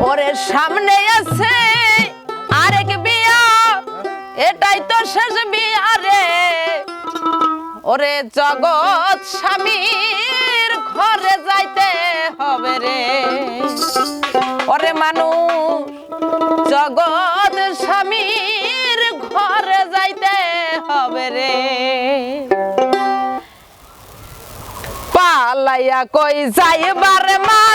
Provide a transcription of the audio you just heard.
ওরে সামনে আছে আরেক বিয়া। এটাই তো শেষ বিয়া রে। ওরে জগৎ স্বামীর ঘরে যাইতে হবে রে। ওরে মানুষ, জগৎ স্বামীর ঘরে যাইতে হবে রে। পালাইয়া কই যাইবার মা